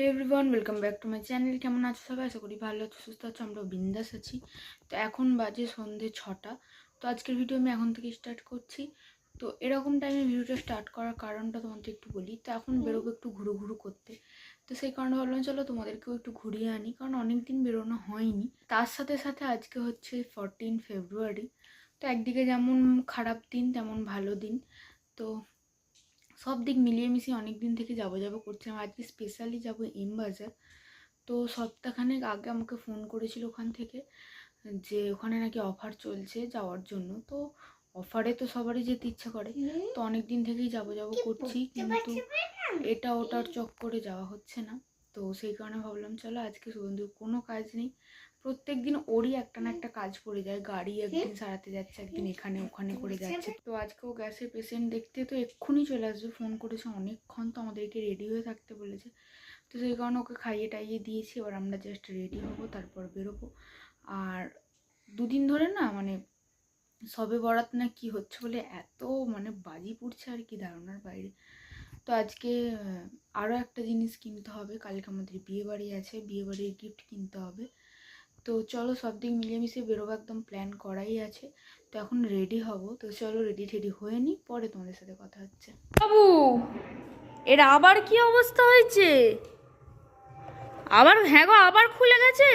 Hey everyone welcome back to my channel কেমন আছো সবাই? আশা করি ভালো আছো সুস্থ আছো আমরা বিন্দাস আছি। তো এখন বাজে সন্ধে ছটা। তো আজকের ভিডিও আমি এখন থেকে স্টার্ট করছি। তো এরকম টাইমে ভিডিওটা স্টার্ট করার কারণটা তোমাদের একটু বলি। তো এখন বেরোবো একটু ঘুরু ঘুরু করতে। তো সেই কারণে ভাবলাম চলো তোমাদেরকেও একটু ঘুরিয়ে আনি। কারণ অনেক দিন বেরোনো হয়নি। তার সাথে সাথে আজকে হচ্ছে ফোরটিন ফেব্রুয়ারি তো একদিকে যেমন খারাপ দিন তেমন ভালো দিন। তো সব দিক মিলিয়ে মিশিয়ে অনেক দিন থেকে যাব যাব করছিলাম আজকে স্পেশালি যাব এম বাজার তো সপ্তাহখানেক আগে আমাকে ফোন করেছিল ওখান থেকে যে ওখানে নাকি অফার চলছে যাওয়ার জন্য। তো অফারে তো সবারই যেতে ইচ্ছা করে। তো অনেক দিন থেকেই যাব যাব করছি কিন্তু এটা ওটার চক্করে যাওয়া হচ্ছে না। তো সেই কারণে ভাবলাম চলো আজকে শুভেন্দুর কোনো কাজ নেই। প্রত্যেক দিন ওরই একটা না একটা কাজ পড়ে যায়। গাড়ি একদিন সারাতে যাচ্ছে একদিন এখানে ওখানে করে যাচ্ছে। তো আজকে ও গ্যাসের পেশেন্ট দেখতে তো এক্ষুনি চলে আসবে ফোন করেছে অনেকক্ষণ তো আমাদেরকে রেডি হয়ে থাকতে বলেছে। তো সেই কারণে ওকে খাইয়ে টাইয়ে দিয়েছি এবার আমরা জাস্ট রেডি হব তারপর বেরোবো। আর দুদিন ধরে না মানে সবে বরাত না কি হচ্ছে বলে এত মানে বাজি পড়ছে আর কি ধারণার বাইরে। তো আজকে আরও একটা জিনিস কিনতে হবে কালকে আমাদের বিয়ে বাড়ি আছে বিয়ে বাড়ির গিফট কিনতে হবে। তো চলো সব দিক মিলিয়ে মিশিয়ে বেরোবো, একদম প্ল্যান করাই আছে। তো এখন রেডি হব। তো চলো রেডি টেডি হয়ে নিই, পরে তোমাদের সাথে কথা হচ্ছে। বাবু, এর আবার কি অবস্থা হয়েছে? আবার হ্যাঁ গো, আবার খুলে গেছে?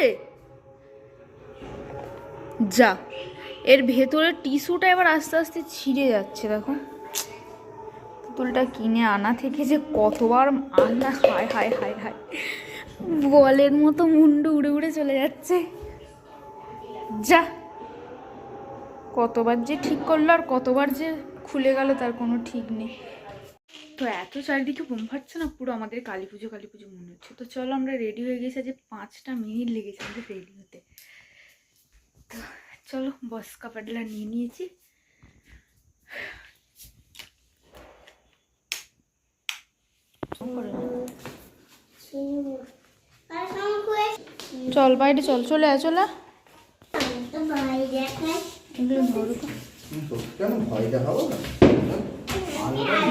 যা, এর ভেতরের টিস্যুটা এবার আস্তে আস্তে ছিঁড়ে যাচ্ছে, দেখো। পুতুলটা কিনে আনা থেকে যে কতবার আনা, হায় হায় হায় হায়। বলের মতো মুন্ডু উড়ে উড়ে চলে যাচ্ছে। যা। কতবার যে ঠিক করল আর কতবার যে খুলে গেল তার কোনো ঠিক নেই। তো এত চারিদিকে বোম ফাটছে না, পুরো আমাদের কালী পুজো কালী পুজো মনে হচ্ছে। তো চলো আমরা রেডি হয়ে গেছি যে পাঁচটা মিনিট লেগেছে আমাদের রেডি হতে। তো চলো, বস কাপড়গুলো নিয়ে নিয়েছি। করে। চল বাইরে চল, চলে আয়, চলে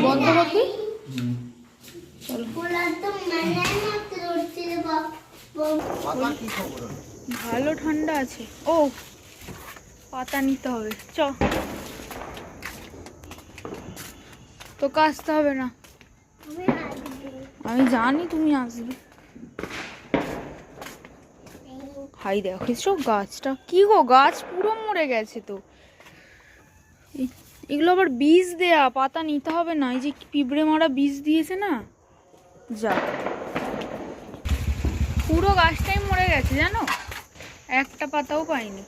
বন্ধ করবি ভালো ঠান্ডা আছে। ও, পাতা নিতে হবে। চ। তোকে আসতে হবে না। আমি জানি তুমি আসবে। হাই দেখেছ গাছটা কি গো, গাছ পুরো মরে গেছে তো। এগুলো আবার বীজ দেয়া, পাতা নিতে হবে না, এই যে পিঁপড়ে মারা বীজ দিয়েছে না? যা। পুরো গাছটাই মরে গেছে, জানো? একটা পাতাও পাইনি।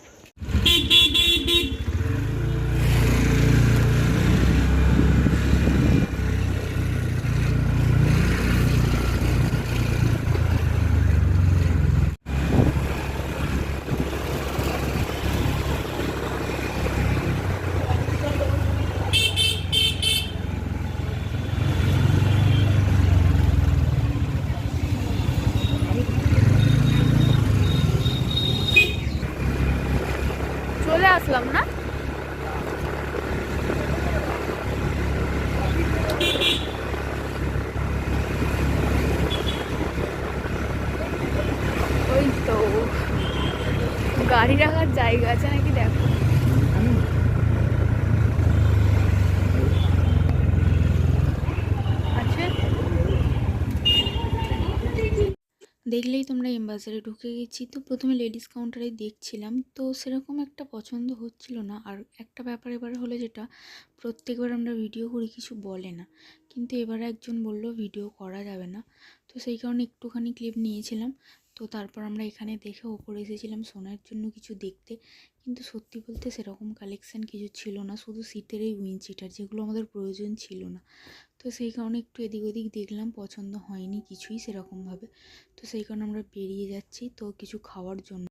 চলে আসলাম না ওই তো গাড়ি রাখার জায়গা আছে নাকি দেখো আছে দেখলেই তোমরা এমবাজারে ঢুকে গেছি। তো প্রথমে লেডিস কাউন্টারে দেখছিলাম। তো সেরকম একটা পছন্দ হচ্ছিল না। আর একটা ব্যাপার এবারে হলো যেটা, প্রত্যেকবার আমরা ভিডিও করি, কিছু বলে না। কিন্তু এবারে একজন বলল, ভিডিও করা যাবে না। তো সেই কারণে একটুখানি ক্লিপ নিয়েছিলাম। তো তারপর আমরা এখানে দেখে ওপরে এসেছিলাম সোনার জন্য কিছু দেখতে। কিন্তু সত্যি বলতে সেরকম কালেকশান কিছু ছিল না। শুধু শীতের এই উইঞ্চিটার যেগুলো আমাদের প্রয়োজন ছিল না। তো সেই কারণে একটু এদিক ওদিক দেখলাম, পছন্দ হয়নি কিছুই সেরকমভাবে। তো সেই কারণে আমরা বেরিয়ে যাচ্ছি, তো কিছু খাওয়ার জন্য।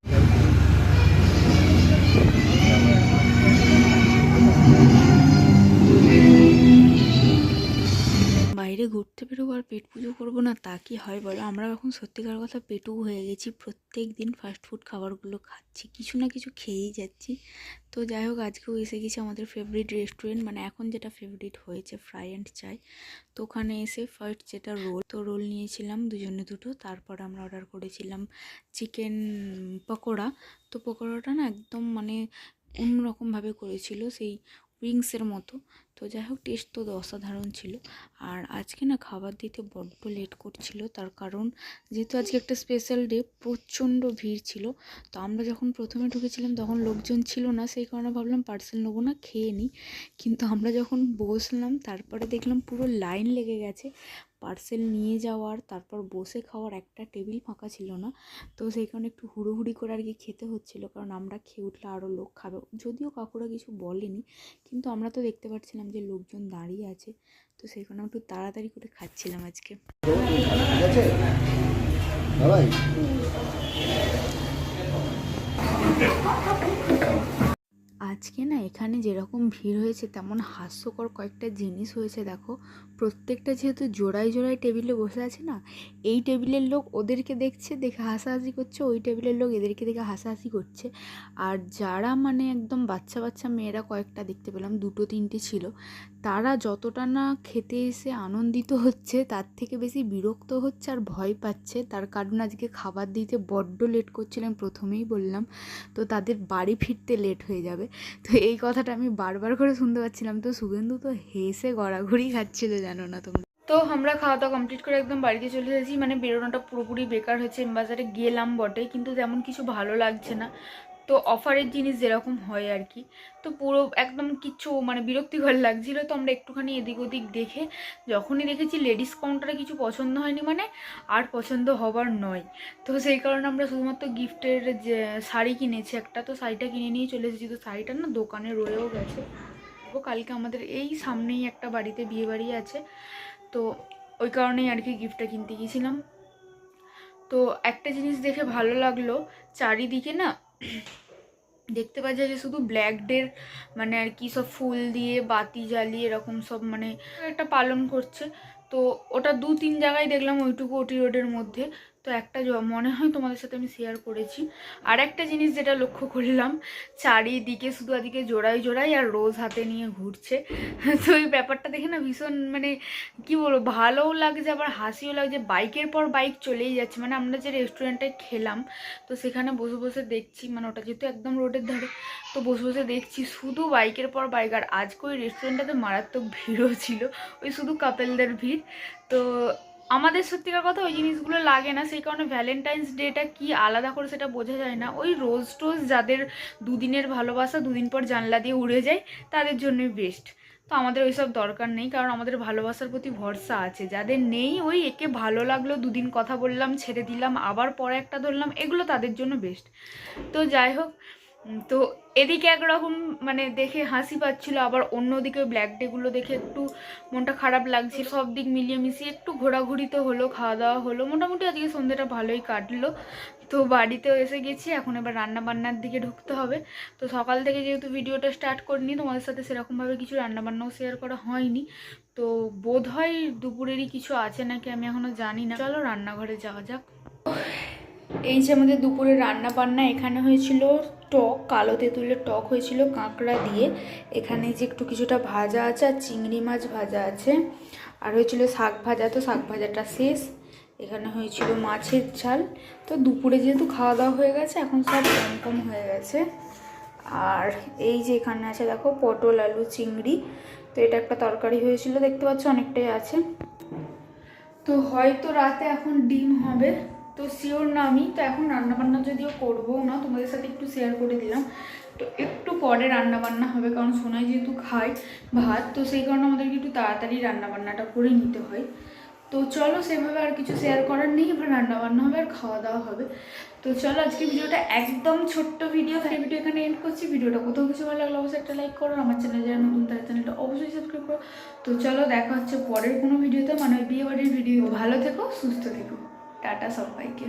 বাইরে ঘুরতে বেরোবো আর পেট পুজো করব না, তা কি হয় বলো? আমরা এখন সত্যিকার কথা পেটু হয়ে গেছি, প্রত্যেক দিন ফাস্টফুড খাবারগুলো খাচ্ছি, কিছু না কিছু খেয়েই যাচ্ছি। তো যাই হোক, আজকেও এসে গেছি আমাদের ফেভারিট রেস্টুরেন্ট মানে এখন যেটা ফেভারিট হয়েছে ফ্রাই অ্যান্ড চাই তো ওখানে এসে ফার্স্ট যেটা রোল তো রোল নিয়েছিলাম দুজনে দুটো, তারপর আমরা অর্ডার করেছিলাম চিকেন পকোড়া। তো পকোড়াটা না একদম মানে অন্যরকমভাবে করেছিল, সেই উইংসের মতো। তো যাই হোক টেস্ট তো অসাধারণ ছিল। আর আজকে না খাবার দিতে বড্ড লেট করছিল, তার কারণ যেহেতু আজকে একটা স্পেশাল ডে প্রচণ্ড ভিড় ছিল। তো আমরা যখন প্রথমে ঢুকেছিলাম, তখন লোকজন ছিল না, সেই কারণে ভাবলাম পার্সেল নেব না, খেয়ে নিই। কিন্তু আমরা যখন বসলাম, তারপরে দেখলাম পুরো লাইন লেগে গেছে। পার্সেল নিয়ে যাওয়ার, তারপর বসে খাওয়ার একটা টেবিল ফাঁকা ছিল না। তো সেই কারণে একটু হুড়োহুড়ি করে আর কি খেতে হচ্ছিল, কারণ আমরা খেয়ে উঠলে আরও লোক খাবে। যদিও কাকুরা কিছু বলেনি, কিন্তু আমরা তো দেখতে পাচ্ছিলাম যে লোকজন দাঁড়িয়ে আছে তো কারণে একটু তাড়াতাড়ি করে খাচ্ছিলাম আজকে। আজকে না এখানে যেরকম ভিড় হয়েছে তেমন হাস্যকর কয়েকটা জিনিস হয়েছে, দেখো। প্রত্যেকটা যেহেতু জোড়ায় জোড়ায় টেবিলে বসে আছে না, এই টেবিলের লোক ওদেরকে দেখছে, দেখে হাসাহাসি করছে, ওই টেবিলের লোক এদেরকে দেখে হাসাহাসি করছে। আর যারা মানে একদম বাচ্চা বাচ্চা মেয়েরা কয়েকটা দেখতে পেলাম, দুটো তিনটে ছিল। তারা যতটা না খেতে এসে আনন্দিত হচ্ছে, তার থেকে বেশি বিরক্ত হচ্ছে আর ভয় পাচ্ছে। তার কারণ আজকে খাবার দিতে বড্ড লেট করছিলেন প্রথমেই বললাম। তো তাদের বাড়ি ফিরতে লেট হয়ে যাবে। তো এই কথাটা আমি বারবার করে শুনতে পাচ্ছিলাম। তো শুভেন্দু তো হেসে গড়াগড়ি খাচ্ছিল, জানো না তোমরা। তো আমরা খাওয়া দাওয়া কমপ্লিট করে একদম বাড়িতে চলে এসেছি। মানে বেরোনোটা পুরোপুরি বেকার হয়েছে। বাজারে গেলাম বটে, কিন্তু তেমন কিছু ভালো লাগছে না। তো অফারের জিনিস যেরকম হয় আর কি, তো পুরো একদম কিচ্ছু মানে বিরক্তিকর লাগছিল। তো আমরা একটুখানি এদিক ওদিক দেখে, যখনই দেখেছি লেডিস কাউন্টারে কিছু পছন্দ হয়নি মানে আর পছন্দ হবার নয়। তো সেই কারণে আমরা শুধুমাত্র গিফটের যে শাড়ি কিনেছি একটা, তো শাড়িটা কিনে নিয়ে চলে এসেছি। তো শাড়িটা না দোকানে রয়েও গেছে। কালকে আমাদের এই সামনেই একটা বাড়িতে বিয়ে বাড়ি আছে। তো ওই কারণেই আর কি গিফটটা কিনতে গিয়েছিলাম। তো একটা জিনিস দেখে ভালো লাগল, চারিদিকে না দেখতে পাচ্ছি যে শুধু ব্ল্যাক ডের মানে আর কি সব ফুল দিয়ে, বাতি জ্বালিয়ে এরকম সব মানে একটা পালন করছে। তো ওটা দু তিন জায়গায় দেখলাম ওইটুকু ওটি রোডের মধ্যে। তো একটা মনে হয় তোমাদের সাথে আমি শেয়ার করেছি। আর একটা জিনিস যেটা লক্ষ্য করলাম, চারিদিকে শুধু আদিকে জোড়াই জোড়াই আর রোজ হাতে নিয়ে ঘুরছে। তো এই ব্যাপারটা দেখে না ভীষণ মানে কি বলব, ভালোও লাগছে, আবার হাসিও লাগছে। বাইকের পর বাইক চলেই যাচ্ছে। মানে আমরা যে রেস্টুরেন্টে খেলাম, তো সেখানে বসে বসে দেখছি মানে ওটা যেহেতু একদম রোডের ধারে, তো বসে বসে দেখছি শুধু বাইকের পর বাইক। আর আজকে ওই রেস্টুরেন্টটাতে মারাত্মক ভিড়ও ছিল। ওই শুধু কাপেলদের ভিড়। তো আমাদের সত্যিকার কথা ওই জিনিসগুলো লাগে না, সেই কারণে ভ্যালেন্টাইন্স ডেটা কি আলাদা করে সেটা বোঝা যায় না। ওই রোজ টোজ যাদের দুদিনের ভালোবাসা, দুদিন পর জানলা দিয়ে উড়ে যায়, তাদের জন্যই বেস্ট তো আমাদের ওইসব দরকার নেই, কারণ আমাদের ভালোবাসার প্রতি ভরসা আছে। যাদের নেই, ওই একে ভালো লাগল, দুদিন কথা বললাম, ছেড়ে দিলাম, আবার পরে একটা ধরলাম, এগুলো তাদের জন্য বেস্ট তো যাই হোক তো এদিকে একরকম মানে দেখে হাসি পাচ্ছিল, আবার অন্যদিকে ব্ল্যাক ডেগুলো দেখে একটু মনটা খারাপ লাগছে, সব দিক মিলিয়ে মিশিয়ে একটু ঘোরাঘুরি তো হলো, খাওয়া দাওয়া হলো। মোটামুটি আজকে সন্ধ্যেটা ভালোই কাটলো। তো বাড়িতেও এসে গেছি, এখন এবার রান্না বান্নার দিকে ঢুকতে হবে। তো সকাল থেকে যেহেতু ভিডিওটা স্টার্ট করিনি, তোমাদের সাথে সেরকমভাবে কিছু রান্নাবান্নাও শেয়ার করা হয়নি। তো বোধ হয় দুপুরেরই কিছু আছে নাকি আমি এখনও জানি না। চলো রান্নাঘরে যাওয়া যাক। এই যে আমাদের দুপুরে রান্না বান্না এখানে হয়েছিল টক, কালো তেঁতুলের টক হয়েছিল কাঁকড়া দিয়ে। এখানে যে একটু কিছুটা ভাজা আছে আর চিংড়ি মাছ ভাজা আছে। আর হয়েছিল শাক ভাজা, তো শাক ভাজাটা শেষ। এখানে হয়েছিল মাছের ঝাল। তো দুপুরে যেহেতু খাওয়া দাওয়া হয়ে গেছে, এখন সব কম কম হয়ে গেছে। আর এই যে এখানে আছে দেখো পটল, আলু, চিংড়ি। তো এটা একটা তরকারি হয়েছিল, দেখতে পাচ্ছ অনেকটাই আছে। তো হয়তো রাতে এখন ডিম হবে। তো শিওর না আমি, তো এখন রান্নাবান্না যদিও করব না, তোমাদের সাথে একটু শেয়ার করে দিলাম। তো একটু পরে রান্নাবান্না হবে, কারণ সোনাই যেহেতু খায় ভাত, তো সেই কারণে আমাদেরকে একটু তাড়াতাড়ি রান্নাবান্নাটা করে নিতে হয়। তো চলো সেভাবে আর কিছু শেয়ার করার নেই, এবার রান্নাবান্না হবে আর খাওয়া দাওয়া হবে। তো চলো আজকে ভিডিওটা একদম ছোট্ট ভিডিও তাই ভিডিও এখানে এন্ড করছি। ভিডিওটা কোথাও কিছু ভালো লাগল অবশ্যই একটা লাইক করো আমার চ্যানেল যারা নতুন, তার চ্যানেলটা অবশ্যই সাবস্ক্রাইব করো। তো চলো দেখা হচ্ছে পরের কোনো ভিডিওতে মানে বিয়ে বাড়ির ভিডিও ভালো থেকো, সুস্থ থেকো। টাটা সবাইকে